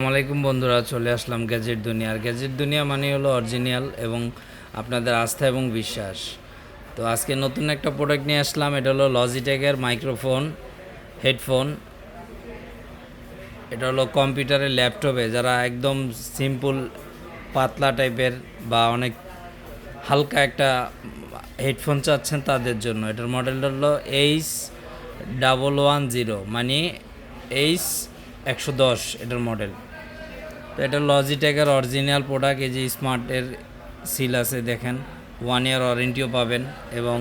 আসসালামাইকুম বন্ধুরা, চলে আসলাম গ্যাজেট দুনিয়া। আর গ্যাজেট দুনিয়া মানে হলো অরিজিনাল এবং আপনাদের আস্থা এবং বিশ্বাস। তো আজকে নতুন একটা প্রোডাক্ট নিয়ে আসলাম, এটা হলো লজিটেকের মাইক্রোফোন হেডফোন এটা হলো কম্পিউটারে ল্যাপটপে যারা একদম সিম্পল পাতলা টাইপের বা অনেক হালকা একটা হেডফোন চাচ্ছেন তাদের জন্য। এটার মডেলটা হলো এইচ ডাবল ওয়ান জিরো মানে এইচ একশো দশ এটার মডেল তো এটা লজিটেকের অরিজিনাল প্রোডাক্ট এই যে স্মার্টের সিল আছে দেখেন ওয়ান ইয়ার ওয়ারেন্টিও পাবেন এবং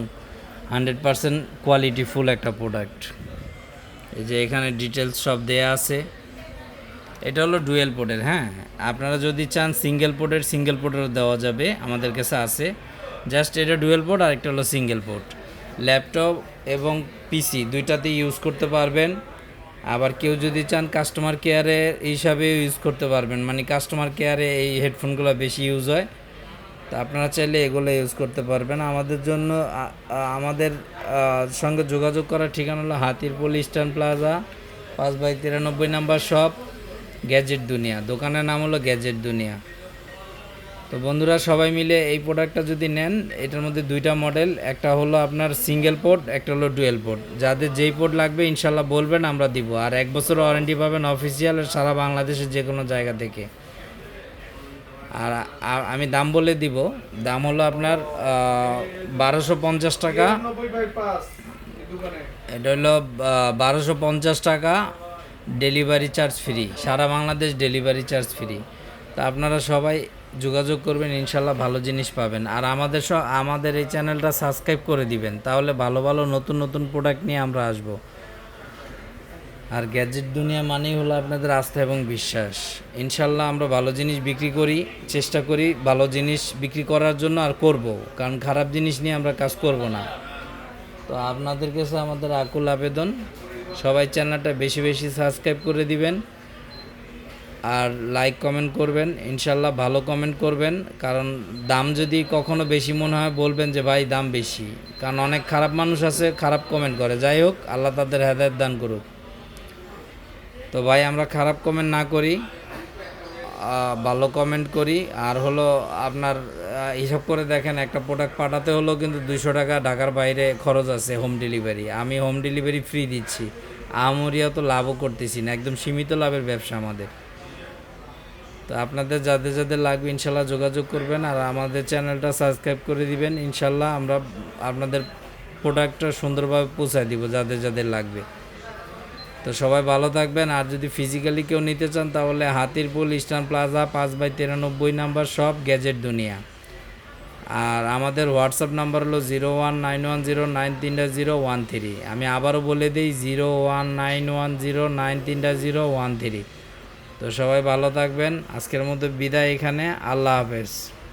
হান্ড্রেড পারসেন্ট কোয়ালিটি ফুল একটা প্রোডাক্ট এই যে এখানে ডিটেলস সব দেয়া আছে। এটা হলো ডুয়েল পোর্টের হ্যাঁ? আপনারা যদি চান সিঙ্গেল পোর্টের সিঙ্গেল পোর্টেরও দেওয়া যাবে, আমাদের কাছে আছে। জাস্ট এটা ডুয়েল পোর্ট আর একটা হলো সিঙ্গেল পোর্ট ল্যাপটপ এবং পিসি দুইটাতেই ইউজ করতে পারবেন। আবার কেউ যদি চান কাস্টমার কেয়ারে হিসাবে ইউজ করতে পারবেন। মানে কাস্টমার কেয়ারে এই হেডফোনগুলো বেশি ইউজ হয়। তা আপনারা চাইলে এগুলো ইউজ করতে পারবেন। আমাদের জন্য আমাদের সঙ্গে যোগাযোগ করার ঠিকানা হলো হাতিরপুল ইস্টার্ন প্লাজা, পাঁচ বাই তিরানব্বই নাম্বার শপ, গ্যাজেট দুনিয়া। দোকানের নাম হলো গ্যাজেট দুনিয়া। তো বন্ধুরা সবাই মিলে এই প্রোডাক্টটা যদি নেন, এটার মধ্যে দুইটা মডেল একটা হলো আপনার সিঙ্গেল পোর্ট একটা হলো ডুয়েল পোর্ট যাদের যেই পোর্ট লাগবে ইনশাল্লাহ বলবেন, আমরা দিব। আর এক বছর ওয়ারেন্টি পাবেন অফিসিয়াল সারা বাংলাদেশের যে কোনো জায়গা থেকে। আর আমি দাম বলে দিব। দাম হলো আপনার বারোশো পঞ্চাশ টাকা। এটা হলো বারোশো পঞ্চাশ টাকা ডেলিভারি চার্জ ফ্রি সারা বাংলাদেশ ডেলিভারি চার্জ ফ্রি তা আপনারা সবাই যোগাযোগ করবেন, ইনশাল্লাহ ভালো জিনিস পাবেন। আর আমাদের স আমাদের এই চ্যানেলটা সাবস্ক্রাইব করে দিবেন, তাহলে ভালো ভালো নতুন নতুন প্রোডাক্ট নিয়ে আমরা আসব। আর গ্যাজেট দুনিয়া মানেই হলো আপনাদের আস্থা এবং বিশ্বাস। ইনশাল্লাহ আমরা ভালো জিনিস বিক্রি করি, চেষ্টা করি ভালো জিনিস বিক্রি করার জন্য আর করব, কারণ খারাপ জিনিস নিয়ে আমরা কাজ করব না। তো আপনাদের কাছে আমাদের আকুল আবেদন, সবাই চ্যানেলটা বেশি বেশি সাবস্ক্রাইব করে দিবেন। আর লাইক কমেন্ট করবেন, ইনশাল্লাহ ভালো কমেন্ট করবেন, কারণ দাম যদি কখনো বেশি মনে হয় বলবেন যে ভাই দাম বেশি। কারণ অনেক খারাপ মানুষ আছে, খারাপ কমেন্ট করে। যাই হোক, আল্লাহ তাদের হেদায়ত দান করুক। তো ভাই, আমরা খারাপ কমেন্ট না করি ভালো কমেন্ট করি। আর হলো আপনার হিসাব করে দেখেন, একটা প্রোডাক্ট পাঠাতে হলেও কিন্তু দুইশো টাকা ঢাকার বাইরে খরচ আছে হোম ডেলিভারি আমি হোম ডেলিভারি ফ্রি দিচ্ছি। আমরিয়া তো লাভও করতেছি না, একদম সীমিত লাভের ব্যবসা আমাদের। তো আপনাদের যাদের যাদের লাগবে ইনশাল্লাহ যোগাযোগ করবেন আর আমাদের চ্যানেলটা সাবস্ক্রাইব করে দিবেন। ইনশাল্লাহ আমরা আপনাদের প্রোডাক্টটা সুন্দরভাবে পৌঁছায় দিব যাদের যাদের লাগবে। তো সবাই ভালো থাকবেন। আর যদি ফিজিক্যালি কেউ নিতে চান তাহলে হাতিরপুল, ইস্টার্ন প্লাজা, পাঁচ বাই তিরানব্বই নাম্বার সব গ্যাজেট দুনিয়া। আর আমাদের হোয়াটসঅ্যাপ নাম্বার হলো zero one nine one zero nine তিনটা জিরো ওয়ান থ্রি। আমি আবারও বলে দিই, zero one nine one zero nine তিনটা জিরো ওয়ান থ্রি। তো সবাই ভালো থাকবেন। আজকের মতো বিদায় এখানে। আল্লাহ হাফেজ।